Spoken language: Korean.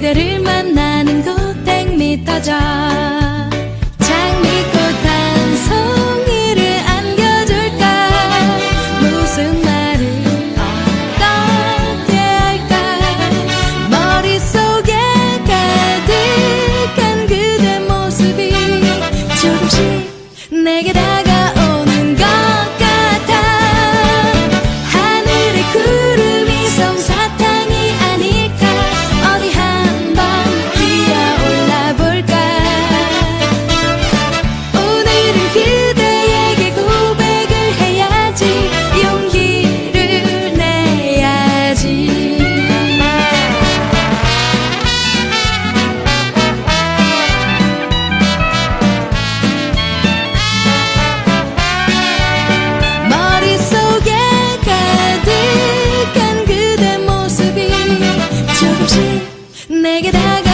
그대를 만나는 그 100m죠 내게 다가